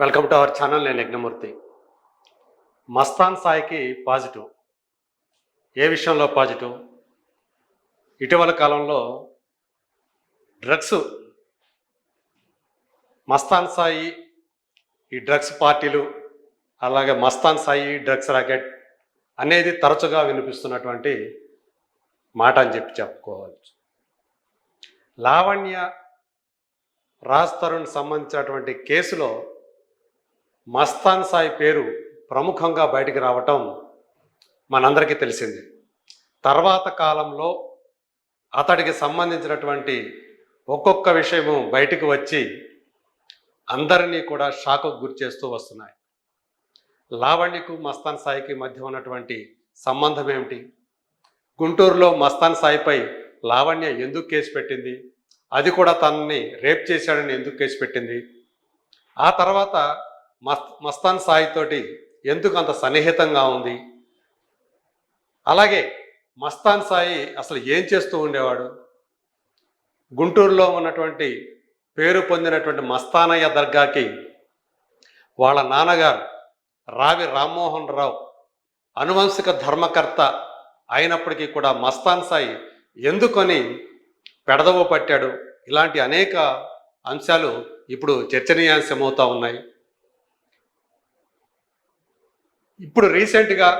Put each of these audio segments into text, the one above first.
Welcome to our channel నేను యజ్ఞమూర్తి. మస్తాన్ సాయికి positive. ఏ విషయంలో పాజిటివ్? ఇటీవల కాలంలో డ్రగ్స్ మస్తాన్ సాయి ఈ డ్రగ్స్ పార్టీలు అలాగే మస్తాన్ సాయి డ్రగ్స్ రాకెట్ అనేది తరచుగా వినిపిస్తున్నటువంటి మాట అని చెప్పి చెప్పుకోవచ్చు. లావణ్య రాజ్ తరుణ్ సంబంధించినటువంటి కేసులో మస్తాన్ సాయి పేరు ప్రముఖంగా బయటికి రావటం మనందరికీ తెలిసింది. తర్వాత కాలంలో అతడికి సంబంధించినటువంటి ఒక్కొక్క విషయము బయటికి వచ్చి అందరినీ కూడా షాకు గురి చేస్తూ వస్తున్నాయి. లావణ్యకు మస్తాన్ సాయికి మధ్య ఉన్నటువంటి సంబంధం ఏమిటి? గుంటూరులో మస్తాన్ సాయిపై లావణ్య ఎందుకు కేసు పెట్టింది? అది కూడా తనని రేప్ చేశాడని ఎందుకు కేసు పెట్టింది? ఆ తర్వాత మస్ మస్తాన్ సాయి తోటి ఎందుకు అంత సన్నిహితంగా ఉంది? అలాగే మస్తాన్ సాయి అసలు ఏం చేస్తూ ఉండేవాడు? గుంటూరులో ఉన్నటువంటి పేరు పొందినటువంటి మస్తానయ్య దర్గాకి వాళ్ళ నాన్నగారు రావి రామ్మోహన్ రావు అనువంశిక ధర్మకర్త అయినప్పటికీ కూడా మస్తాన్ సాయి ఎందుకని పెడదవ పట్టాడు? ఇలాంటి అనేక అంశాలు ఇప్పుడు చర్చనీయాంశమవుతూ ఉన్నాయి. ఇప్పుడు రీసెంట్గా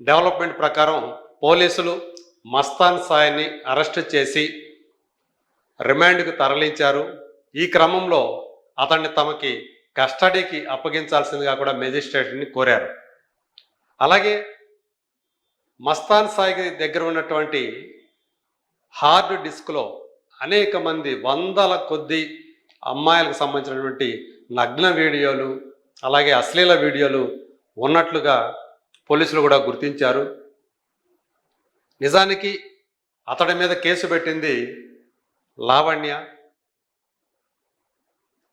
డెవలప్మెంట్ ప్రకారం పోలీసులు మస్తాన్ సాయిని అరెస్ట్ చేసి రిమాండ్కు తరలించారు. ఈ క్రమంలో అతన్ని తమకి కస్టడీకి అప్పగించాల్సిందిగా కూడా మెజిస్ట్రేట్ని కోరారు. అలాగే మస్తాన్ సాయి దగ్గర ఉన్నటువంటి హార్డ్ డిస్క్లో అనేక మంది వందల కొద్ది అమ్మాయిలకు సంబంధించినటువంటి నగ్న వీడియోలు అలాగే అశ్లీల వీడియోలు ఉన్నట్లుగా పోలీసులు కూడా గుర్తించారు. నిజానికి అతడి మీద కేసు పెట్టింది లావణ్య.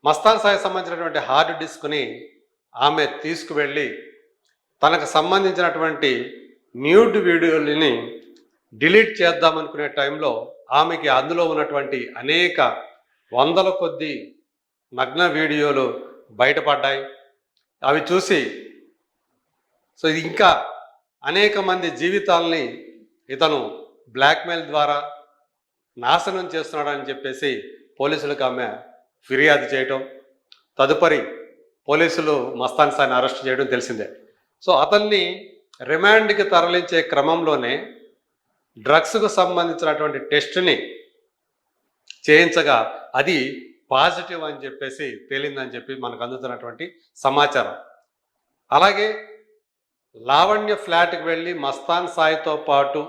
మస్తాన్ సాయి సంబంధించినటువంటి హార్డ్ డిస్క్ని ఆమె తీసుకువెళ్ళి తనకు సంబంధించినటువంటి న్యూడ్ వీడియోలని డిలీట్ చేద్దామనుకునే టైంలో ఆమెకి అందులో ఉన్నటువంటి అనేక వందల కొద్ది నగ్న వీడియోలు బయటపడ్డాయి. అవి చూసి సో ఇది ఇంకా అనేక మంది జీవితాలని ఇతను బ్లాక్మెయిల్ ద్వారా నాశనం చేస్తున్నాడని చెప్పేసి పోలీసులకు ఆమె ఫిర్యాదు చేయటం తదుపరి పోలీసులు మస్తాన్ సాయిని అరెస్ట్ చేయడం తెలిసిందే. సో అతన్ని రిమాండ్కి తరలించే క్రమంలోనే డ్రగ్స్కు సంబంధించినటువంటి టెస్ట్ని చేయించగా అది పాజిటివ్ అని చెప్పేసి తేలిందని చెప్పి మనకు అందుతున్నటువంటి సమాచారం. అలాగే లావణ్య ఫ్లాట్కి వెళ్ళి మస్తాన్ సాయితో పాటు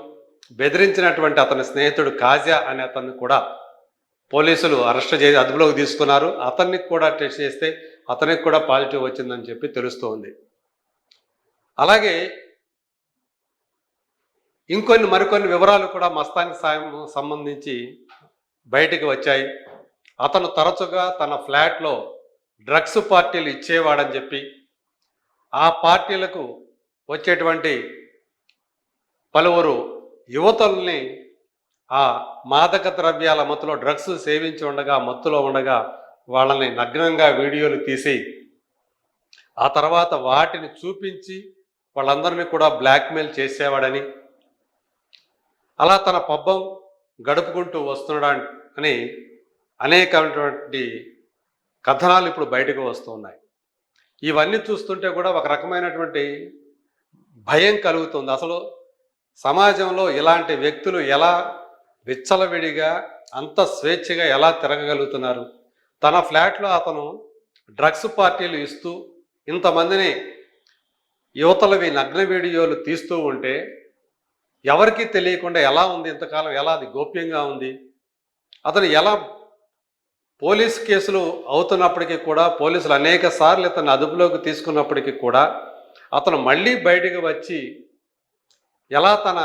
బెదిరించినటువంటి అతని స్నేహితుడు కాజా అనే అతన్ని కూడా పోలీసులు అరెస్ట్ చేసి అదుపులోకి తీసుకున్నారు. అతన్ని కూడా టెస్ట్ చేస్తే అతనికి కూడా పాజిటివ్ వచ్చిందని చెప్పి తెలుస్తోంది. అలాగే ఇంకొన్ని మరికొన్ని వివరాలు కూడా మస్తానికి సాయం సంబంధించి బయటికి వచ్చాయి. అతను తరచుగా తన ఫ్లాట్లో డ్రగ్స్ పార్టీలు ఇచ్చేవాడని చెప్పి ఆ పార్టీలకు వచ్చేటువంటి పలువురు యువతుల్ని ఆ మాదక ద్రవ్యాల మత్తులో డ్రగ్స్ సేవించి ఉండగా మత్తులో ఉండగా వాళ్ళని నగ్నంగా వీడియోలు తీసి ఆ తర్వాత వాటిని చూపించి వాళ్ళందరినీ కూడా బ్లాక్మెయిల్ చేసేవాడని అలా తన పబ్బం గడుపుకుంటూ వస్తున్నాడా అని అనేకమైనటువంటి కథనాలు ఇప్పుడు బయటకు వస్తున్నాయి. ఇవన్నీ చూస్తుంటే కూడా ఒక రకమైనటువంటి భయం కలుగుతుంది. అసలు సమాజంలో ఇలాంటి వ్యక్తులు ఎలా విచ్చలవిడిగా అంత స్వేచ్ఛగా ఎలా తిరగగలుగుతున్నారు? తన ఫ్లాట్లో అతను డ్రగ్స్ పార్టీలు ఇస్తూ ఇంతమందిని యువతలవి నగ్న వీడియోలు తీస్తూ ఉంటే ఎవరికీ తెలియకుండా ఎలా ఉంది? ఇంతకాలం ఎలా అది గోప్యంగా ఉంది? అతను ఎలా పోలీస్ కేసులు అవుతున్నప్పటికీ కూడా పోలీసులు అనేక సార్లు ఇతను అదుపులోకి తీసుకున్నప్పటికీ కూడా అతను మళ్ళీ బయటికి వచ్చి ఎలా తన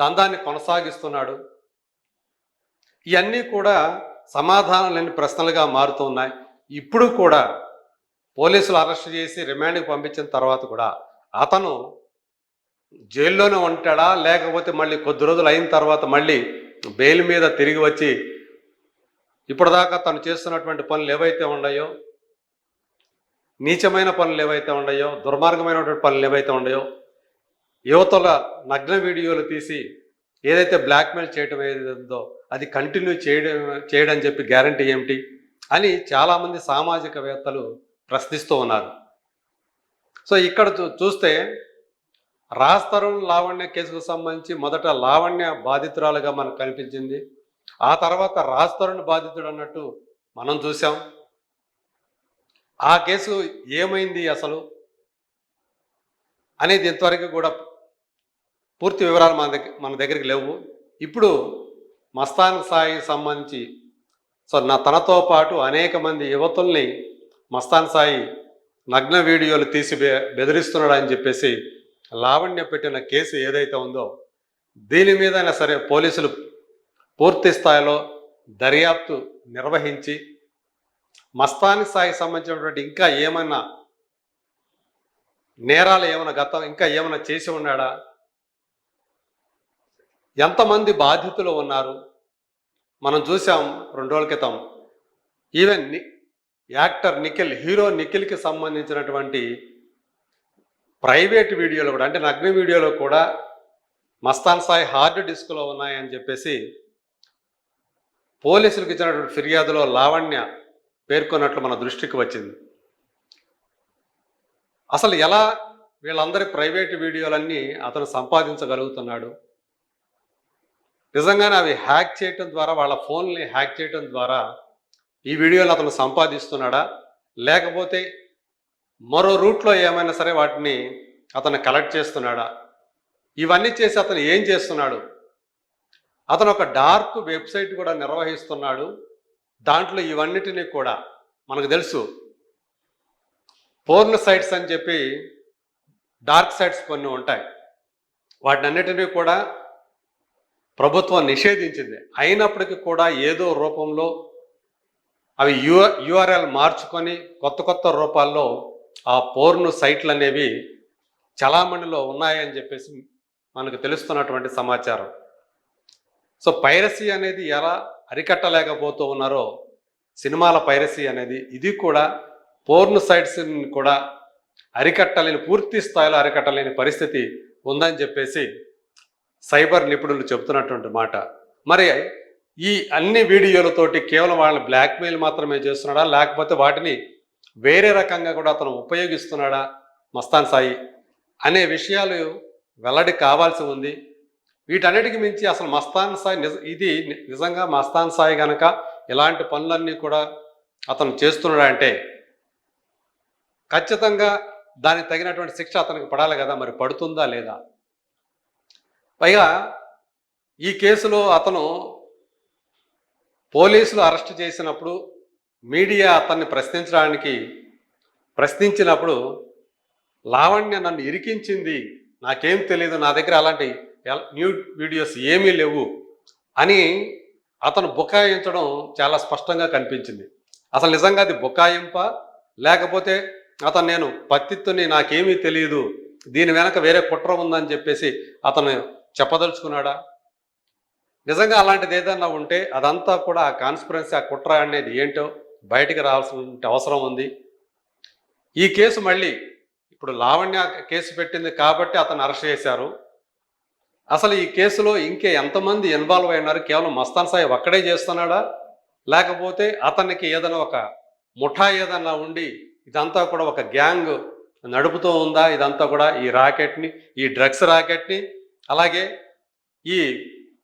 దందాన్ని కొనసాగిస్తున్నాడు? ఇవన్నీ కూడా సమాధానం లేని ప్రశ్నలుగా మారుతున్నాయి ఇప్పుడు కూడా పోలీసులు అరెస్ట్ చేసి రిమాండ్కి పంపించిన తర్వాత కూడా అతను జైల్లోనే ఉంటాడా? లేకపోతే మళ్ళీ కొద్ది రోజులు అయిన తర్వాత మళ్ళీ బెయిల్ మీద తిరిగి వచ్చి ఇప్పటిదాకా తను చేస్తున్నటువంటి పనులు ఏవైతే ఉన్నాయో నీచమైన పనులు ఏవైతే ఉన్నాయో దుర్మార్గమైనటువంటి పనులు ఏవైతే ఉన్నాయో యువతల నగ్న వీడియోలు తీసి ఏదైతే బ్లాక్మెయిల్ చేయడం ఏదో అది కంటిన్యూ చేయడం చేయడం చెప్పి గ్యారంటీ ఏమిటి అని చాలామంది సామాజికవేత్తలు ప్రశ్నిస్తూ ఉన్నారు. సో ఇక్కడ చూ- చూస్తే రాస్తరుణ్ లావణ్య కేసుకు సంబంధించి మొదట లావణ్య బాధితురాలుగా మనకు కనిపించింది. ఆ తర్వాత రాస్తరుణ్ బాధితుడు అన్నట్టు మనం చూసాం ఆ కేసు ఏమైంది అసలు అనేది ఇంతవరకు కూడా పూర్తి వివరాలు మన దగ్గర మన దగ్గరికి లేవు. ఇప్పుడు మస్తాన్ సాయి సంబంధించి సో నా తనతో పాటు అనేక మంది యువతుల్ని మస్తాన్ సాయి నగ్న వీడియోలు తీసి బె- బెదిరిస్తున్నాడు అని చెప్పేసి లావణ్య పెట్టిన కేసు ఏదైతే ఉందో దీని మీదైనా సరే పోలీసులు పూర్తి స్థాయిలో దర్యాప్తు నిర్వహించి మస్తాని సాయి సంబంధించినటువంటి ఇంకా ఏమైనా నేరాలు ఏమైనా గతం ఇంకా ఏమైనా చేసి ఉన్నాడా? ఎంతమంది బాధితులు ఉన్నారు? మనం చూసాం రెండు రోజుల క్రితం. ఈవెన్ ని- యాక్టర్ నిఖిల్ హీరో నిఖిల్కి సంబంధించినటువంటి ప్రైవేట్ వీడియోలు కూడా అంటే నగ్న వీడియోలు కూడా మస్తాన్ సాయి హార్డ్ డిస్క్లో ఉన్నాయని చెప్పేసి పోలీసులకు ఇచ్చినటువంటి ఫిర్యాదులో లావణ్య పేర్కొన్నట్లు మన దృష్టికి వచ్చింది. అసలు ఎలా వీళ్ళందరి ప్రైవేట్ వీడియోలన్నీ అతను సంపాదించగలుగుతున్నాడు? నిజంగానే అవి హ్యాక్ చేయటం ద్వారా వాళ్ళ ఫోన్ని హ్యాక్ చేయటం ద్వారా ఈ వీడియోలు అతను సంపాదిస్తున్నాడా? లేకపోతే మరో రూట్లో ఏమైనా సరే వాటిని అతను కలెక్ట్ చేస్తున్నాడా? ఇవన్నీ చేసి అతను ఏం చేస్తున్నాడు? అతను ఒక డార్క్ వెబ్సైట్ కూడా నిర్వహిస్తున్నాడు. దాంట్లో ఇవన్నిటినీ కూడా మనకు తెలుసు. పోర్న్ సైట్స్ అని చెప్పి డార్క్ సైట్స్ కొన్ని ఉంటాయి. వాటినన్నిటినీ కూడా ప్రభుత్వం నిషేధించింది. అయినప్పటికీ కూడా ఏదో రూపంలో అవి యు యూఆర్ఎల్ మార్చుకొని కొత్త కొత్త రూపాల్లో ఆ పోర్ను సైట్లు అనేవి చలామణిలో ఉన్నాయని చెప్పేసి మనకు తెలుస్తున్నటువంటి సమాచారం. సో పైరసీ అనేది ఎలా అరికట్టలేకపోతూ ఉన్నారో సినిమాల పైరసీ అనేది ఇది కూడా పోర్న్ సైట్స్ కూడా అరికట్టలేని పూర్తి స్థాయిలో అరికట్టలేని పరిస్థితి ఉందని చెప్పేసి సైబర్ నిపుణులు చెబుతున్నటువంటి మాట. మరి ఈ అన్ని వీడియోలతోటి కేవలం వాళ్ళని బ్లాక్మెయిల్ మాత్రమే చేస్తున్నాడా? లేకపోతే వాటిని వేరే రకంగా కూడా అతను ఉపయోగిస్తున్నాడా? మస్తాన్ సాయి అనే విషయాలు వెల్లడి కావాల్సి ఉంది. వీటన్నిటికి మించి అసలు మస్తాన్ సాయి నిజ ఇది నిజంగా మస్తాన్ సాయి గనక ఇలాంటి పనులన్నీ కూడా అతను చేస్తున్నాడంటే ఖచ్చితంగా దానికి తగినటువంటి శిక్ష అతనికి పడాలి కదా మరి పడుతుందా లేదా? పైగా ఈ కేసులో అతను పోలీసులు అరెస్ట్ చేసినప్పుడు మీడియా అతన్ని ప్రశ్నించడానికి ప్రశ్నించినప్పుడు లావణ్య నన్ను ఇరికించింది నాకేం తెలియదు నా దగ్గర అలాంటి న్యూ వీడియోస్ ఏమీ లేవు అని అతను బుకాయించడం చాలా స్పష్టంగా కనిపించింది. అసలు నిజంగా అది బుకాయింప? లేకపోతే అతను నేను పత్తిత్తుని నాకేమీ తెలియదు దీని వెనక వేరే కుట్ర ఉందని చెప్పేసి అతను చెప్పదలుచుకున్నాడా? నిజంగా అలాంటిది ఏదన్నా ఉంటే అదంతా కూడా ఆ కాన్స్పిరెన్సీ ఆ కుట్ర అనేది ఏంటో బయటికి రావాల్సిన అవసరం ఉంది. ఈ కేసు మళ్ళీ ఇప్పుడు లావణ్య కేసు పెట్టింది కాబట్టి అతను అరెస్ట్ చేశారు. అసలు ఈ కేసులో ఇంకే ఎంతమంది ఇన్వాల్వ్ అయినారు? కేవలం మస్తాన్ సాయి ఒక్కడే చేస్తున్నాడా? లేకపోతే అతనికి ఏదైనా ఒక ముఠా ఏదన్నా ఉండి ఇదంతా కూడా ఒక గ్యాంగ్ నడుపుతూ ఉందా? ఇదంతా కూడా ఈ రాకెట్ని ఈ డ్రగ్స్ రాకెట్ని అలాగే ఈ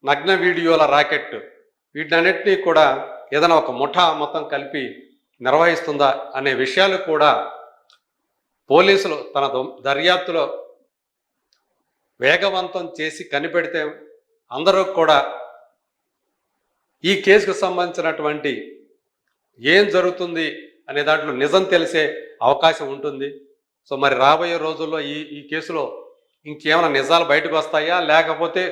నగ్న వీడియోల రాకెట్ వీటన్నిటినీ కూడా ఏదైనా ఒక ముఠా మొత్తం కలిపి నిర్వహిస్తుందా? అనే విషయాలు కూడా పోలీసులు తన దర్యాప్తులో వేగవంతం చేసి కనిపెడితే అందరూ కూడా ఈ కేసుకు సంబంధించినటువంటి ఏం జరుగుతుంది అనే దాంట్లో నిజం తెలిసే అవకాశం ఉంటుంది. సో మరి రాబోయే రోజుల్లో ఈ ఈ కేసులో ఇంకేమైనా నిజాలు బయటకు వస్తాయా? లేకపోతే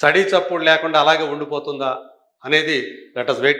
చడీ చప్పుడు లేకుండా అలాగే ఉండిపోతుందా? అనేది లెట్ అస్ వెయిట్